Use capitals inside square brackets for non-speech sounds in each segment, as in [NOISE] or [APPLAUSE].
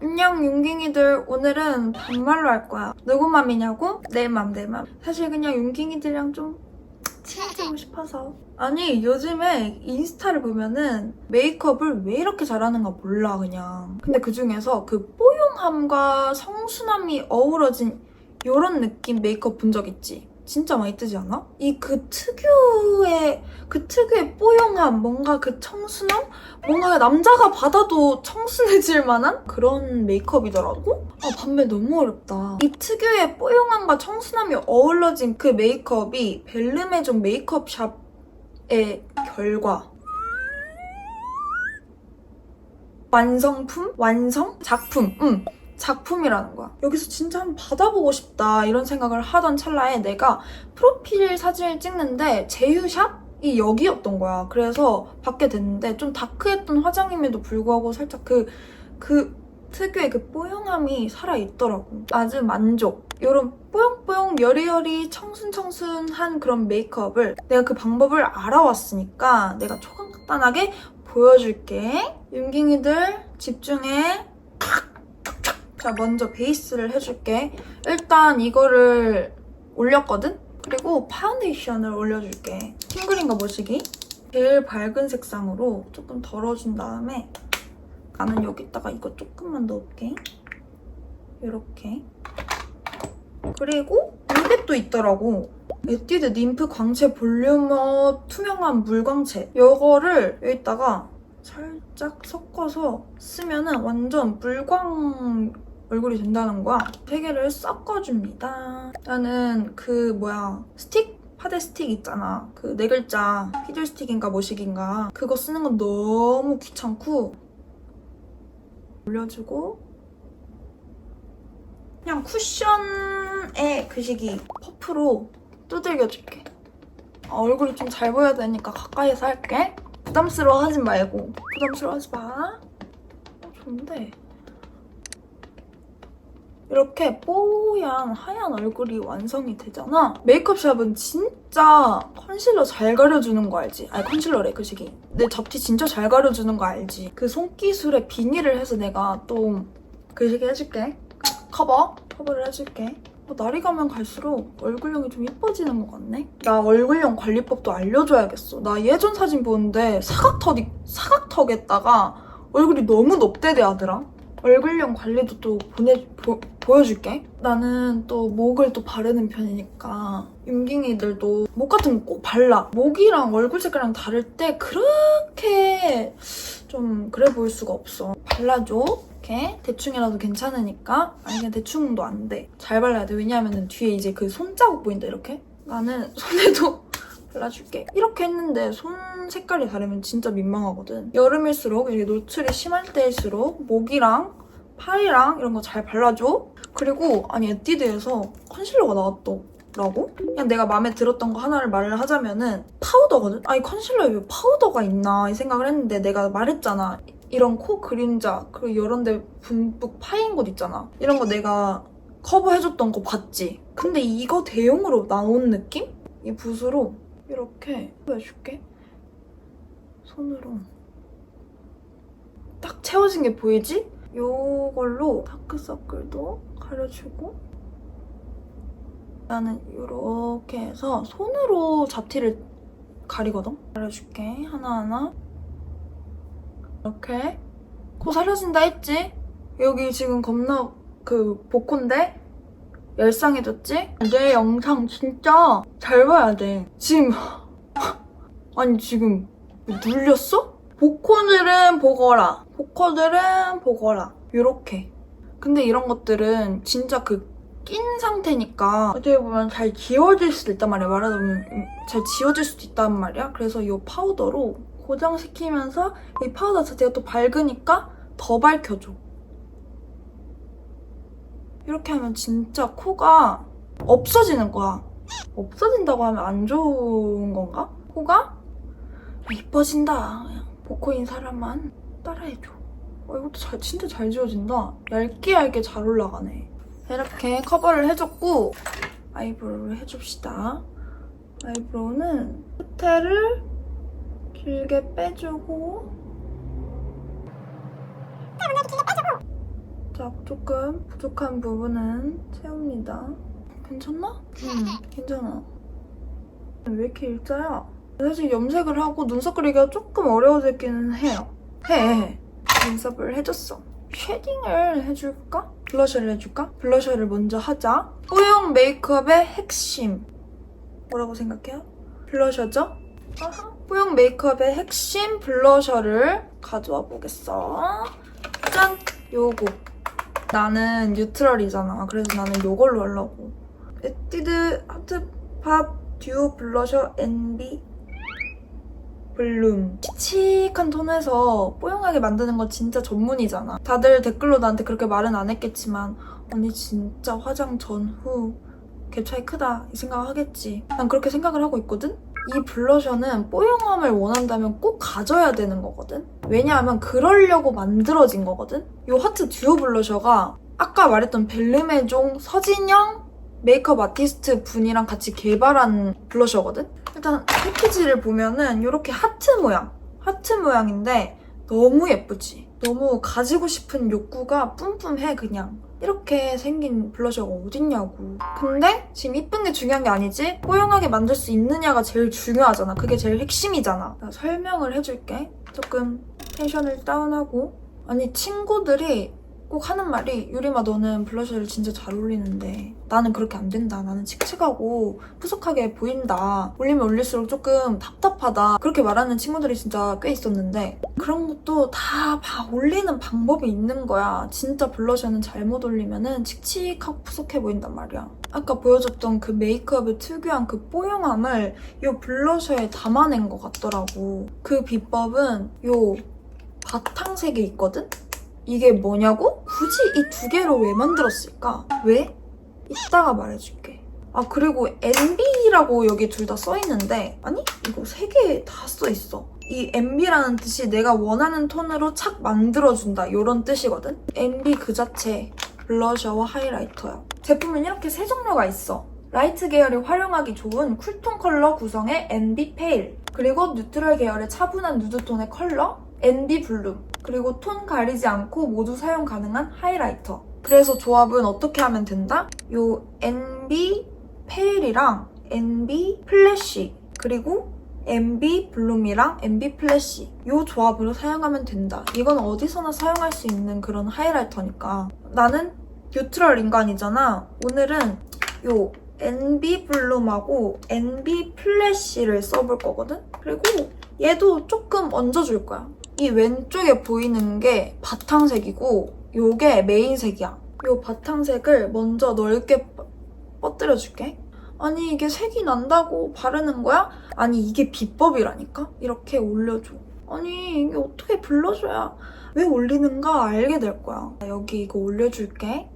안녕 윤깅이들. 오늘은 반말로 할 거야. 누구 맘이냐고? 내 맘 내 맘. 사실 그냥 윤깅이들이랑 좀친 해지고 싶어서 아니 요즘에 인스타를 보면은 메이크업을 왜 이렇게 잘하는가 몰라 그냥 근데 그 중에서 그 뽀용함과 성순함이 어우러진 요런 느낌 메이크업 본 적 있지? 진짜 많이 뜨지 않아? 이 그 특유의 그 특유의 뽀용함 뭔가 그 청순함 뭔가 남자가 받아도 청순해질 만한 그런 메이크업이더라고? 아, 반면 너무 어렵다. 이 특유의 뽀용함과 청순함이 어우러진 그 메이크업이 벨르메종 메이크업 샵의 결과. 완성품? 완성? 작품. 응. 작품이라는 거야. 여기서 진짜 한번 받아보고 싶다 이런 생각을 하던 찰나에 내가 프로필 사진을 찍는데 제휴샵 이 여기였던 거야. 그래서 받게 됐는데 좀 다크했던 화장임에도 불구하고 살짝 그, 그 특유의 그 뽀용함이 살아있더라고. 아주 만족. 이런 뽀용뽀용 여리여리 청순청순한 그런 메이크업을 내가 그 방법을 알아왔으니까 내가 초간단하게 보여줄게. 윤깅이들 집중해. 자, 먼저 베이스를 해줄게. 일단 이거를 올렸거든? 그리고 파운데이션을 올려줄게. 핑그린거 보시기. 제일 밝은 색상으로 조금 덜어준 다음에 나는 여기다가 이거 조금만 넣을게. 이렇게. 그리고 또 있더라고. 에뛰드 님프 광채 볼륨업 투명한 물광채. 이거를 여기다가 살짝 섞어서 쓰면은 완전 물광 얼굴이 된다는 거야. 세 개를 섞어줍니다. 나는 그 뭐야 스틱? 파데 스틱 있잖아. 그 네 글자 피들 스틱인가 뭐식인가 그거 쓰는 건 너무 귀찮고 올려주고 그냥 쿠션에 그 시기 퍼프로 두들겨줄게. 아, 얼굴이 좀 잘 보여야 되니까 가까이서 할게. 부담스러워 하지 말고. 부담스러워 하지 마. 어, 좋은데. 이렇게 뽀얀 하얀 얼굴이 완성이 되잖아. 메이크업 샵은 진짜 컨실러 잘 가려주는 거 알지? 아니 컨실러래 그 시기. 내 잡티 진짜 잘 가려주는 거 알지? 그 손기술에 비닐을 해서 내가 또 그 시기 해줄게. 커버? 커버를 해줄게. 어, 날이 가면 갈수록 얼굴형이 좀 예뻐지는 것 같네? 나 얼굴형 관리법도 알려줘야겠어. 나 예전 사진 보는데 사각턱이, 사각턱에다가 얼굴이 너무 넙대대 하더라. 얼굴형 관리도 또 보내, 보, 보여줄게. 나는 또 목을 또 바르는 편이니까 윤깅이들도 목 같은 거 꼭 발라. 목이랑 얼굴 색깔이랑 다를 때 그렇게 좀 그래 보일 수가 없어. 발라줘. 이렇게 대충이라도 괜찮으니까 아니 그냥 대충도 안 돼. 잘 발라야 돼. 왜냐하면 뒤에 이제 그 손자국 보인다 이렇게. 나는 손에도 발라줄게. 이렇게 했는데 손 색깔이 다르면 진짜 민망하거든. 여름일수록 이게 노출이 심할 때일수록 목이랑 팔이랑 이런 거 잘 발라줘. 그리고 아니 에뛰드에서 컨실러가 나왔더라고? 그냥 내가 마음에 들었던 거 하나를 말을 하자면은 파우더거든? 아니 컨실러에 왜 파우더가 있나 이 생각을 했는데 내가 말했잖아. 이런 코 그림자 그리고 이런 데 듬뿍 파인 곳 있잖아. 이런 거 내가 커버해줬던 거 봤지? 근데 이거 대용으로 나온 느낌? 이 붓으로 이렇게 보여줄게. 손으로 딱 채워진 게 보이지? 요걸로 다크서클도 가려주고 나는 이렇게 해서 손으로 잡티를 가리거든? 가려줄게 하나하나 이렇게 코 사려진다 했지? 여기 지금 겁나 그 복콘데 열상해졌지? 내 영상 진짜 잘 봐야 돼. 지금 [LAUGHS] 아니 지금 눌렸어? 복코들은 보거라. 복코들은 보거라. 요렇게. 근데 이런 것들은 진짜 그 낀 상태니까 어떻게 보면 잘 지워질 수도 있단 말이야. 말하자면 음, 잘 지워질 수도 있단 말이야. 그래서 이 파우더로 고정시키면서 이 파우더 자체가 또 밝으니까 더 밝혀줘 이렇게 하면 진짜 코가 없어지는 거야 없어진다고 하면 안 좋은 건가? 코가 이뻐진다. 복코인 사람만 따라해줘. 어, 이것도 잘, 진짜 잘 지워진다. 얇게 얇게 잘 올라가네. 이렇게 커버를 해줬고 아이브로우를 해줍시다. 아이브로우는 끝에를 길게 빼주고 자, 조금 부족한 부분은 채웁니다. 괜찮나? 응, 괜찮아. 왜 이렇게 일자야? 사실 염색을 하고 눈썹 그리기가 조금 어려워지기는 해요. 해. 눈썹을 해줬어. 쉐딩을 해줄까? 블러셔를 해줄까? 블러셔를 먼저 하자. 뽀용 메이크업의 핵심. 뭐라고 생각해요? 블러셔죠? 아하. 뽀용 메이크업의 핵심 블러셔를 가져와 보겠어. 짠! 요거. 나는 뉴트럴이잖아. 그래서 나는 요걸로 하려고. 에뛰드 하트팝 듀오 블러셔 NB 블룸. 칙칙한 톤에서 뽀용하게 만드는 거 진짜 전문이잖아. 다들 댓글로 나한테 그렇게 말은 안 했겠지만 언니 진짜 화장 전후 갭 차이 크다 이 생각 하겠지. 난 그렇게 생각을 하고 있거든? 이 블러셔는 뽀용함을 원한다면 꼭 가져야 되는 거거든? 왜냐하면 그러려고 만들어진 거거든? 이 하트 듀오 블러셔가 아까 말했던 벨르메종 서진영 메이크업 아티스트 분이랑 같이 개발한 블러셔거든? 일단 패키지를 보면은 이렇게 하트 모양, 하트 모양인데 너무 예쁘지? 너무 가지고 싶은 욕구가 뿜뿜해 그냥. 이렇게 생긴 블러셔가 어딨냐고. 근데 지금 이쁜 게 중요한 게 아니지? 뽀용하게 만들 수 있느냐가 제일 중요하잖아. 그게 제일 핵심이잖아. 나 설명을 해줄게. 조금 텐션을 다운하고. 아니 친구들이 꼭 하는 말이 유리마 너는 블러셔를 진짜 잘 올리는데 나는 그렇게 안 된다. 나는 칙칙하고 푸석하게 보인다. 올리면 올릴수록 조금 답답하다. 그렇게 말하는 친구들이 진짜 꽤 있었는데 그런 것도 다봐 올리는 방법이 있는 거야. 진짜 블러셔는 잘못 올리면은 칙칙하고 푸석해 보인단 말이야. 아까 보여줬던 그 메이크업의 특유한 그 뽀용함을 이 블러셔에 담아낸 것 같더라고. 그 비법은 요 바탕색에 있거든? 이게 뭐냐고? 굳이 이 두 개로 왜 만들었을까? 왜? 이따가 말해줄게. 아 그리고 MB라고 여기 둘 다 써있는데 아니 이거 세 개 다 써있어. 이 MB라는 뜻이 내가 원하는 톤으로 착 만들어준다 이런 뜻이거든. MB 그 자체 블러셔와 하이라이터야. 제품은 이렇게 세 종류가 있어. 라이트 계열이 활용하기 좋은 쿨톤 컬러 구성의 MB 페일 그리고 뉴트럴 계열의 차분한 누드톤의 컬러 NB 블룸 그리고 톤 가리지 않고 모두 사용 가능한 하이라이터 그래서 조합은 어떻게 하면 된다? 요 NB 페일이랑 NB 플래시 그리고 MB 블룸이랑 MB 플래시 요 조합으로 사용하면 된다. 이건 어디서나 사용할 수 있는 그런 하이라이터니까 나는 뉴트럴 인간이잖아. 오늘은 요 NB 블룸하고 NB 플래시를 써볼 거거든? 그리고 얘도 조금 얹어줄 거야. 이 왼쪽에 보이는 게 바탕색이고 요게 메인색이야. 요 바탕색을 먼저 넓게 뻗- 뻗들여줄게. 아니 이게 색이 난다고 바르는 거야? 아니 이게 비법이라니까? 이렇게 올려줘. 아니 이게 어떻게 블러셔야 왜 올리는가 알게 될 거야. 여기 이거 올려줄게.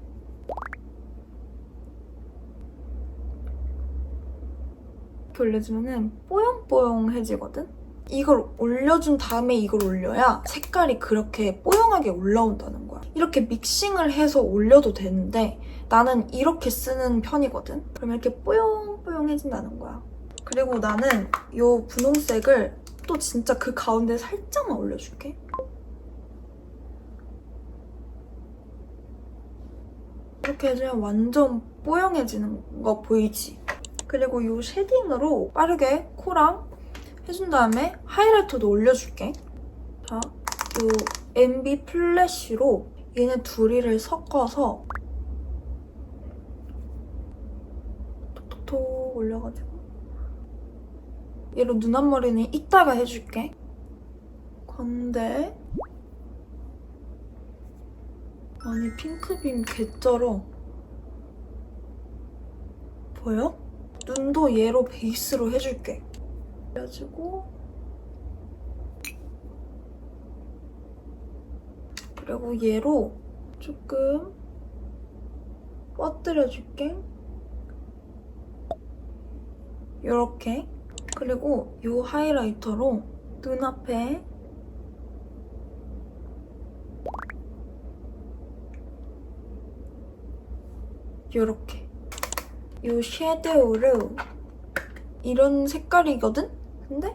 이렇게 올려주면은 뽀용뽀용해지거든? 이걸 올려준 다음에 이걸 올려야 색깔이 그렇게 뽀용하게 올라온다는 거야. 이렇게 믹싱을 해서 올려도 되는데 나는 이렇게 쓰는 편이거든? 그럼 이렇게 뽀용뽀용해진다는 거야. 그리고 나는 이 분홍색을 또 진짜 그 가운데 살짝만 올려줄게. 이렇게 해주면 완전 뽀용해지는 거 보이지? 그리고 이 쉐딩으로 빠르게 코랑 해준 다음에 하이라이터도 올려줄게. 자, 요 MB 플래시로 얘네 둘이를 섞어서 톡톡톡 올려가지고 얘로 눈 앞머리는 이따가 해줄게. 건데 아니 핑크빔 개쩔어. 보여? 눈도 얘로 베이스로 해줄게. 올려주고. 그리고 얘로 조금 뻗들여줄게. 요렇게. 그리고 요 하이라이터로 눈앞에 요렇게. 요 섀도우를 이런 색깔이거든? 근데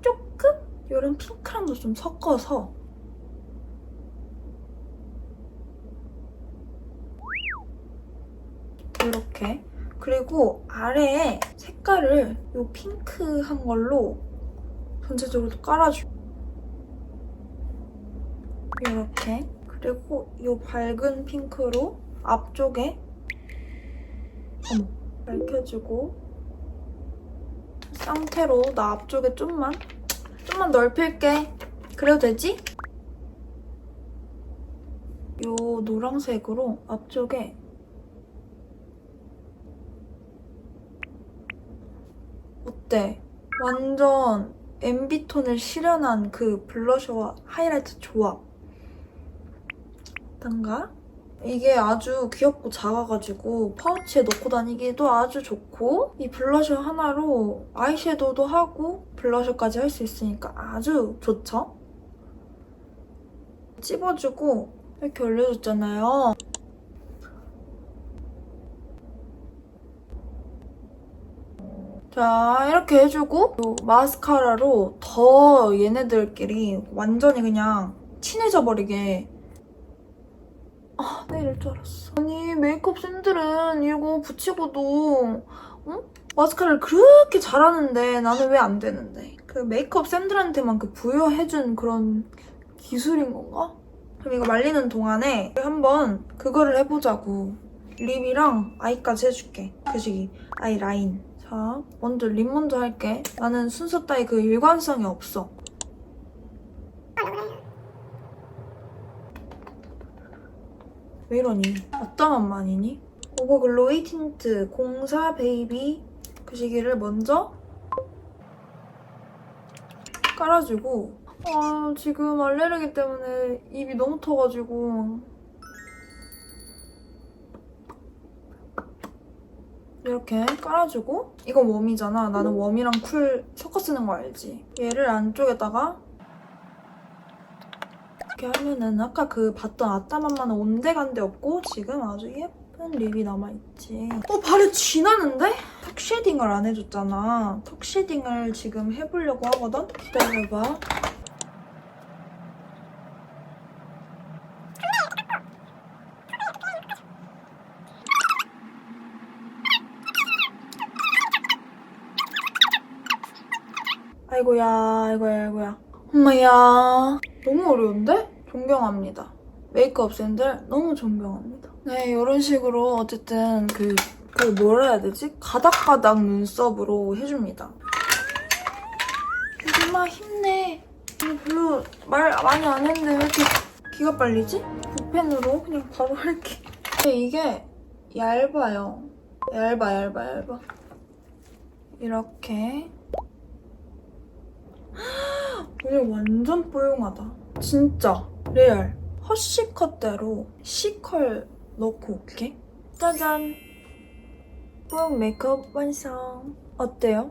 조금 이런 핑크랑도 좀 섞어서 이렇게. 그리고 아래에 색깔을 요 핑크한 걸로 전체적으로 깔아줘 이렇게. 그리고 요 밝은 핑크로 앞쪽에 어머 밝혀주고 상태로 나 앞쪽에 좀만 좀만 넓힐게 그래도 되지? 요 노란색으로 앞쪽에 어때? 완전 MB톤을 실현한 그 블러셔와 하이라이트 조합 어떤가? 이게 아주 귀엽고 작아가지고 파우치에 넣고 다니기도 아주 좋고 이 블러셔 하나로 아이섀도우도 하고 블러셔까지 할 수 있으니까 아주 좋죠? 찝어주고 이렇게 올려줬잖아요. 자 이렇게 해주고 요 마스카라로 더 얘네들끼리 완전히 그냥 친해져 버리게 아, 내 이럴 줄 알았어. 아니, 메이크업 쌤들은 이거 붙이고도, 응? 마스카라를 그렇게 잘하는데 나는 왜 안 되는데? 그 메이크업 쌤들한테만 그 부여해준 그런 기술인 건가? 그럼 이거 말리는 동안에 한번 그거를 해보자고. 립이랑 아이까지 해줄게. 그 시기. 아이 라인. 자, 먼저 립 먼저 할게. 나는 순서 따위 그 일관성이 없어. 왜 이러니? 어떤 맛만이니? 오버 글로이 틴트 04 베이비 그 시기를 먼저 깔아주고 아 지금 알레르기 때문에 입이 너무 터가지고 이렇게 깔아주고 이건 웜이잖아 나는 웜이랑 쿨 섞어 쓰는 거 알지? 얘를 안쪽에다가 이렇게 하면은 아까 그 봤던 아따맘마는 온데간데 없고 지금 아주 예쁜 립이 남아있지. 어 발에 쥐 나는데? 턱 쉐딩을 안 해줬잖아. 턱 쉐딩을 지금 해보려고 하거든? 기다려봐. 아이고야, 아이고야, 아이고야. 엄마야. 너무 어려운데? 존경합니다. 메이크업 쌤들 너무 존경합니다. 네, 이런 식으로 어쨌든 그, 그 뭐라 해야 되지? 가닥가닥 눈썹으로 해줍니다. 엄마 힘내. 별로 말 많이 안 했는데 왜 이렇게 기가 빨리지? 붓펜으로 그냥 바로 할게. 근데 이게 얇아요. 얇아, 얇아, 얇아. 이렇게. 오늘 완전 뽀용하다. 진짜 레알. 허쉬 컷대로 C컬 넣고 올게. 짜잔. 뽀용 메이크업 완성. 어때요?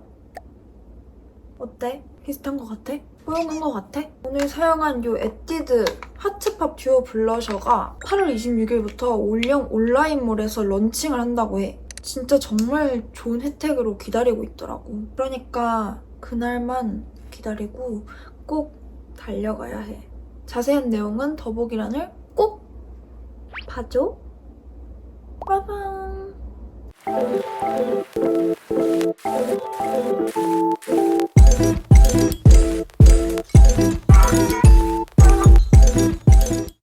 어때? 비슷한 것 같아? 뽀용한 것 같아? 오늘 사용한 요 에뛰드 하트팝 듀오 블러셔가 8월 26일부터 올영 온라인몰에서 런칭을 한다고 해. 진짜 정말 좋은 혜택으로 기다리고 있더라고. 그러니까 그날만 기다리고 꼭 달려가야 해. 자세한 내용은 더보기란을 꼭 봐줘. 빠밤.